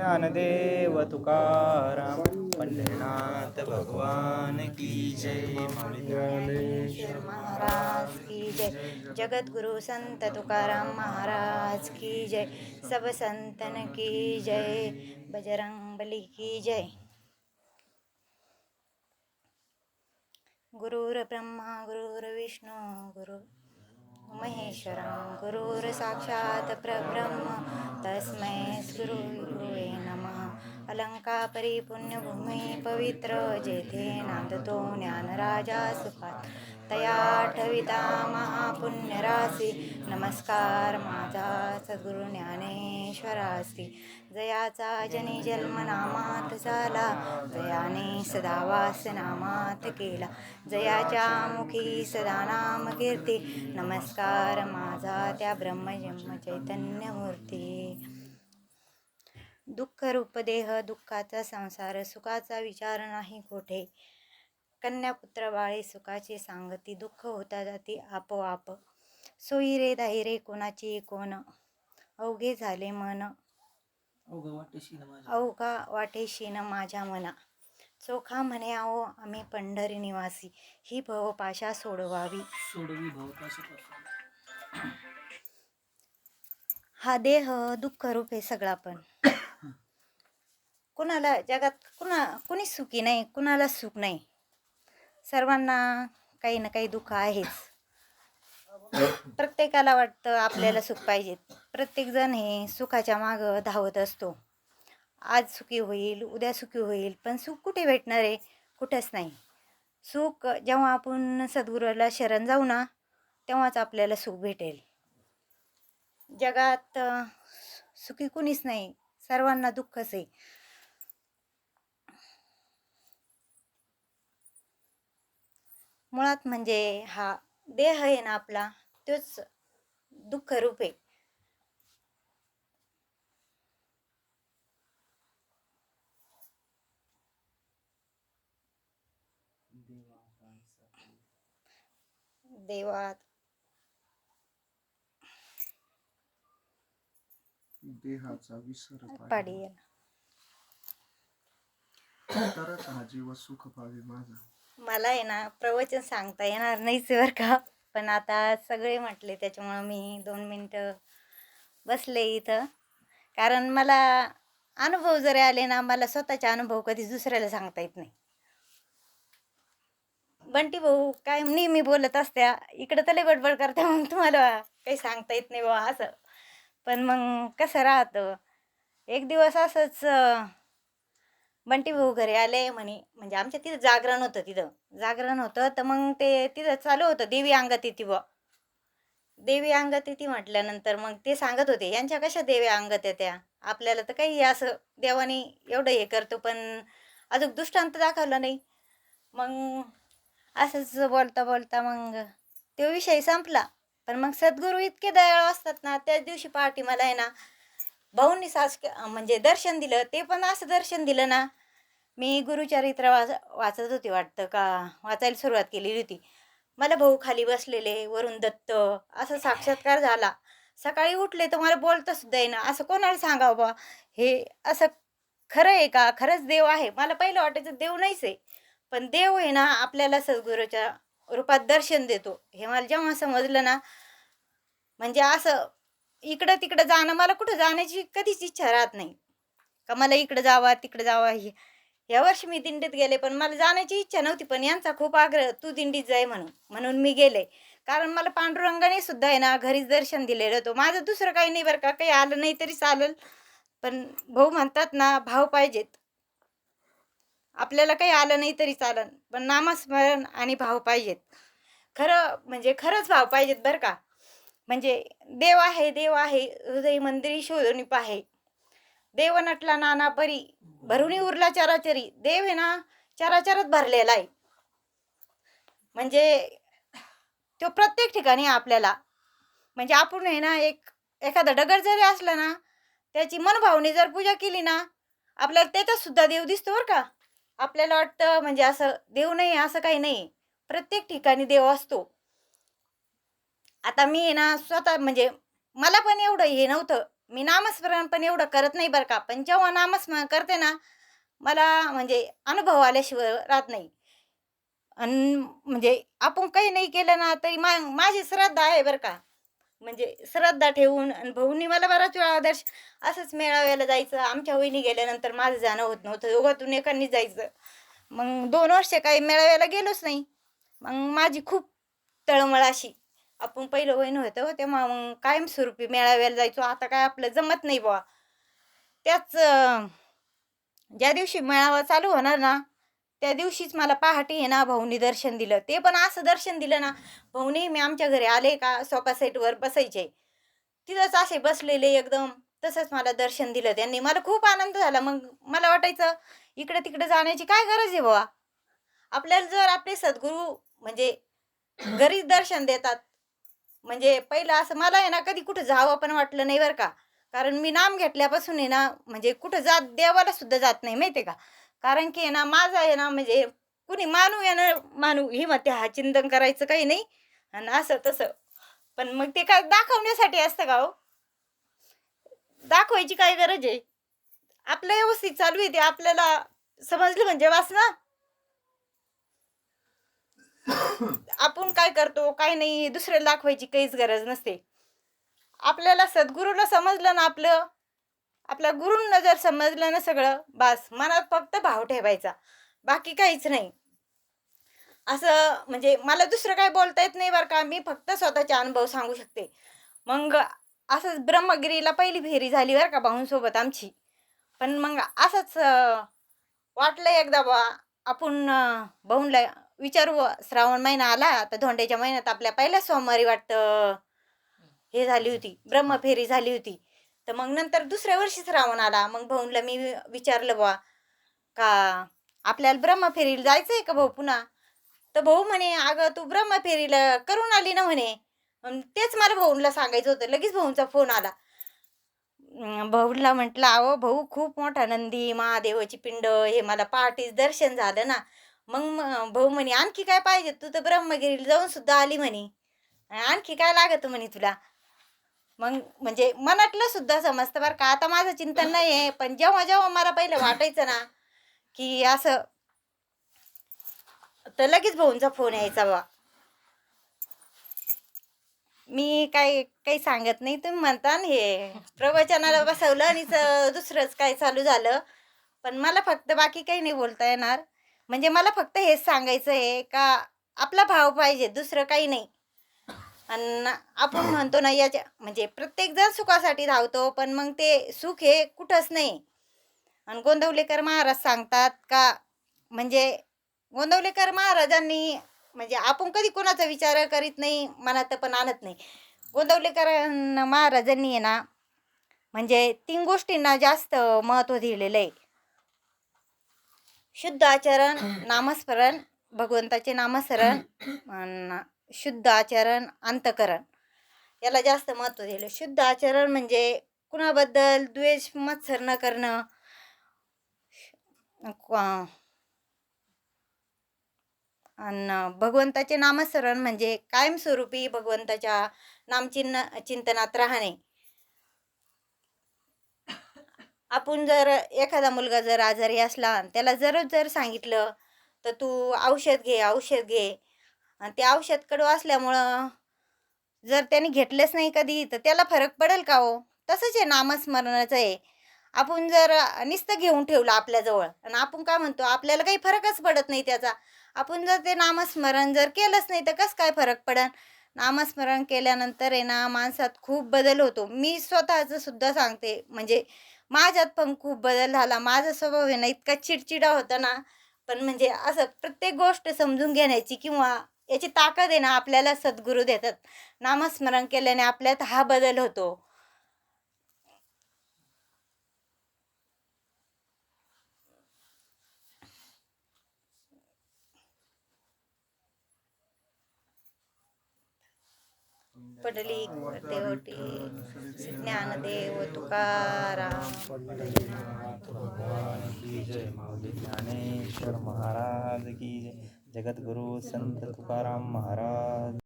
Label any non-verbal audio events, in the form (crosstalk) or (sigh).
ज्ञानदेव तुकाराम पंढरनाथ भगवान की जय. ज्ञानेश्वर महाराज की जय. जगद्गुरु संत तुकाराम महाराज की जय. सब संतन की जय. बजरंग बली की जय. गुरुर ब्रह्मा गुरुर विष्णू गुरु महेश्वरं गुरुर्साक्षात् प्रब्रह्म परब्रह्म तस्मै गुरुवे नमः। अलंकापरी पवित्र जेथे नांदतो ज्ञानराजा सुखात तया ठविता महापुण्यरासी नमस्कार माझा सद्गुरु ज्ञानेश्वरासी। जयाचा जनी जन्मनामात झाला जयाने सदा वास नामात केला। जयाच्या मुखी सदा नाम कीर्ती। नमस्कार माझा त्या ब्रह्मजन्म चैतन्य मूर्ती दुःख रूप देह दुःखाचा संसार सुखाचा विचार नाही कोठे। कन्यापुत्र बाळे सुखाची सांगती दुःख होता जाती आपोआप. सोयी रे दाही रे कोणाची कोण? अवघे झाले मन. अवघा वाटेशी ना माझ्या मना. चोखा म्हणे आहो आम्ही पंढरी निवासी. ही भवपाशा सोडवावी. सोडवी भाऊ कशापासून हा देह दुःख रूप आहे सगळा पण. (coughs) कुणाला जगात कुणा कुणीच सुखी नाही कुणाला सुख नाही. सर्वांना काही ना काही दुःख आहेच. प्रत्येकाला वाटतं आपल्याला सुख पाहिजे. प्रत्येकजण हे सुखाच्या मागं धावत असतो. आज सुखी होईल उद्या सुखी होईल पण सुख कुठे भेटणार आहे? कुठंच नाही. सुख जेव्हा आपण सद्गुरूला शरण जाऊ ना तेव्हाच आपल्याला सुख भेटेल. जगात सुखी कुणीच नाही. सर्वांना दुःखच आहे. मुळात म्हणजे हा देह आहे ना आपला तोच दुःख रूप आहे. देवात. देहाचा विसर पाडी तरच हा जीव सुख पावे माझा. मला आहे ना प्रवचन सांगता येणार नाहीच बरं का. पण आता सगळे म्हटले त्याच्यामुळं मी दोन मिनटं बसले इथं. कारण मला अनुभव जरी आले ना मला स्वतःचे अनुभव कधी दुसऱ्याला सांगता येत नाही. बंटी भाऊ काय नेहमी बोलत असत्या इकडं तले बडबड करत्या मग तुम्हाला काही सांगता येत नाही बाबा असं. पण मग कसं राहतं? एक दिवस असंच बंटी भाऊ घरी आले म्हणे म्हणजे आमच्या तिथं जागरण होतं तिथं. जागरण होतं तर मग ते तिथं चालू होतं देवी अंगात येते बुवा. देवी अंगात म्हटल्यानंतर मग ते सांगत होते यांच्या कशा देवी अंगत त्या? आपल्याला तर काही असं देवाने एवढं हे करतो पण अजून दृष्टांत दाखवला नाही. मग असंच बोलता बोलता मग तो विषय संपला. पण मग सद्गुरू इतके दयाळू असतात ना त्याच दिवशी पहाटे मला आहे ना भाऊंनी सास म्हणजे दर्शन दिलं ते पण असं दर्शन दिलं ना मी गुरुचरित्र वाच वाचत होती वाटतं का? वाचायला सुरुवात केलेली होती. मला भाऊ खाली बसलेले वरून दत्त असं साक्षात्कार झाला. सकाळी उठले तर मला बोलतं सुद्धा येईना. असं कोणाला सांगावं बा? हे असं खरं आहे का? खरंच देव आहे. मला पहिलं वाटायचं देव नाहीच आहे. पण देव आहे ना आपल्याला सद्गुरूच्या रूपात दर्शन देतो. हे मला जेव्हा समजलं ना म्हणजे असं इकडं तिकडं जाणं मला कुठं जाण्याची कधीच इच्छा राहत नाही. का मला इकडं जावा तिकडं जावा हे या वर्षी मी दिंडीत गेले पण मला जाण्याची इच्छा नव्हती पण यांचा खूप आग्रह तू दिंडीत जाय म्हणून म्हणून मी गेले. कारण मला पांडुरंगाने सुद्धा आहे ना घरीच दर्शन दिलेलं होतं. माझं दुसरं काही नाही बरं का काही आलं नाही तरी चालेल. पण भाऊ म्हणतात ना भाव पाहिजेत. आपल्याला काही आलं नाही तरी चालेल पण नामस्मरण आणि भाव पाहिजेत. खरं म्हणजे खरंच भाव पाहिजेत बरं का. म्हणजे देव आहे देव आहे हृदय मंदिरी शोधून पाहे. देव नटला नाना परी भरुणी उरला चराचरी. देव आहे ना चराचरात भरलेला आहे. म्हणजे तो प्रत्येक ठिकाणी आपल्याला म्हणजे आपण आहे ना एक एखादा दगड जरी असला ना त्याची मनभावने जर पूजा केली ना आपल्याला त्याच्यात सुद्धा देव दिसतो बरं का. आपल्याला वाटतं म्हणजे असं देव नाही असं काही नाही. प्रत्येक ठिकाणी देव असतो. आता मी ना स्वतः म्हणजे मला पण एवढं हे नव्हतं. मी नामस्मरण पण एवढं करत नाही बरं का. पण जेव्हा नामस्मरण करते ना मला म्हणजे अनुभव आल्याशिवाय राहत नाही. आणि म्हणजे आपण काही नाही केलं ना तरी मा माझी श्रद्धा आहे बरं का. म्हणजे श्रद्धा ठेवून आणि भाऊनी मला बराच वेळा आदर्श असंच मेळाव्याला जायचं आमच्या वहिनी गेल्यानंतर माझं जाणं होत नव्हतं योगातून एकांनी जायचं. मग दोन वर्ष काही मेळाव्याला गेलोच नाही. मग माझी खूप तळमळ अशी. आपण पहिलं वहीन होतं तेव्हा मग कायमस्वरूपी मेळाव्याला जायचो. आता काय आपलं जमत नाही बुवा. त्याच ज्या दिवशी मेळावा चालू होणार ना त्या दिवशीच मला पहाटे आहे ना भाऊनी दर्शन दिलं. ते पण असं दर्शन दिलं ना भाऊनी मी आमच्या घरी आले का? सोफा सेटवर बसायचे. तिथंच असे बसलेले एकदम. तसंच मला दर्शन दिलं त्यांनी. मला खूप आनंद झाला. मग मला वाटायचं इकडे तिकडे जाण्याची काय गरज आहे बाबा आपल्याला जर आपले सद्गुरू म्हणजे घरीच दर्शन देतात म्हणजे पहिलं असं मला आहे ना कधी कुठं जावं पण वाटलं नाही बरं का. कारण मी नाम घेतल्यापासून आहे ना म्हणजे कुठं जात देवाला सुद्धा जात नाही माहिती आहे का. कारण की आहे ना माझं आहे ना म्हणजे कुणी मानू या ना मानू ही म्हणते हा चिंतन करायचं काही नाही. आणि असं तसं. पण मग ते काय दाखवण्यासाठी असतं का हो? दाखवायची काय गरज आहे? आपलं व्यवस्थित चालू आहे ते आपल्याला समजलं म्हणजे वास ना आपण काय करतो काय नाही दुसऱ्याला दाखवायची काहीच गरज नसते. आपल्याला सद्गुरूला समजलं ना आपलं आपल्या गुरूंना जर समजलं ना सगळं बस मनात फक्त भाव ठेवायचा. बाकी काहीच नाही. असं म्हणजे मला दुसरं काय बोलता येत नाही बरं का मी फक्त स्वतःचे अनुभव सांगू शकते. मग असंच ब्रह्मगिरीला पहिली फेरी झाली बरं का भाऊंसोबत आमची. पण मग असंच वाटलं एकदा बा आपण भाऊनला विचारू श्रावण महिना आला तर धोंड्याच्या महिन्यात आपल्या पहिल्या सोमवारी वाटतं. हे झाली होती ब्रह्मफेरी झाली होती. तर मग नंतर दुसऱ्या वर्षी श्रावण आला. मग भाऊंला मी विचारलं बुवा का आपल्याला ब्रह्मफेरीला जायचं आहे का भाऊ पुन्हा? तर भाऊ म्हणे अगं तू ब्रह्मफेरीला करून आली ना म्हणे. तेच मला भाऊंला सांगायचं होतं. लगेच भाऊंचा फोन आला. भाऊला म्हटलं अहो भाऊ खूप मोठा नंदी महादेवाची पिंड हे मला पहाटेच दर्शन झालं ना. मग भाऊ म्हणे आणखी काय पाहिजे? तू तर ब्रह्मगिरीला जाऊन सुद्धा आली म्हणे. आणखी काय लागत म्हणे तुला? मग म्हणजे मनातलं सुद्धा समजतं बरं का. आता माझं चिंतन नाही आहे पण जेव्हा जेव्हा मला पहिलं वाटायचं ना की असं तर लगेच भाऊंचा फोन यायचा बा. मी काही काही सांगत नाही तुम्ही म्हणता हे. प्रवचनाला बसवलं आणि दुसरंच काय चालू झालं. पण मला फक्त बाकी काही नाही बोलता येणार. म्हणजे मला फक्त हेच सांगायचं आहे का आपला भाव पाहिजे दुसरं काही नाही. आणि आपण म्हणतो ना याच्या म्हणजे प्रत्येकजण सुखासाठी धावतो पण मग ते सुख हे कुठंच नाही. आणि गोंदवलेकर महाराज सांगतात का म्हणजे गोंदवलेकर महाराजांनी म्हणजे आपण कधी कोणाचा विचार करीत नाही मनात पण आणत नाही. गोंदवलेकर महाराजांनी आहे ना म्हणजे तीन गोष्टींना जास्त महत्त्व दिलेलं आहे. शुद्ध आचरण नामस्मरण भगवंताचे नामस्मरण शुद्ध आचरण अंतकरण. याला जास्त महत्त्व दिलं. शुद्ध आचरण म्हणजे कुणाबद्दल द्वेष मत्सर न करणं. आणि भगवंताचे नामस्मरण म्हणजे कायमस्वरूपी भगवंताच्या नामचिन्ह चिंतनात राहणे. आपण जर एखादा मुलगा जर आजारी असला आणि त्याला जर जर सांगितलं तर तू औषध घे औषध घे. आणि ते औषध कडू असल्यामुळं जर त्याने घेतलंच नाही कधी तर त्याला फरक पडेल का हो? तसंच आहे नामस्मरणाचं आहे. आपण जर नुसतं घेऊन ठेवलं आपल्याजवळ आणि आपण काय म्हणतो आपल्याला काही फरकच पडत नाही त्याचा. आपण जर ते नामस्मरण जर केलंच नाही तर कसं काय फरक पडेल नामस्मरण केल्यानंतर आहे ना माणसात खूप बदल होतो. मी स्वतःचं सुद्धा सांगते म्हणजे माझ्यात पण खूप बदल झाला. माझा स्वभाव आहे ना इतका चिडचिडा होता ना. पण म्हणजे असं प्रत्येक गोष्ट समजून घेण्याची किंवा याची ताकद आहे ना आपल्याला सद्गुरू देतात. नामस्मरण केल्याने आपल्यात हा बदल होतो. पडली देवटी ज्ञानदेव तुकाराम. भगवान की जय माऊली ज्ञानेश्वर महाराज की जय. जगद्गुरु संत तुकाराम महाराज.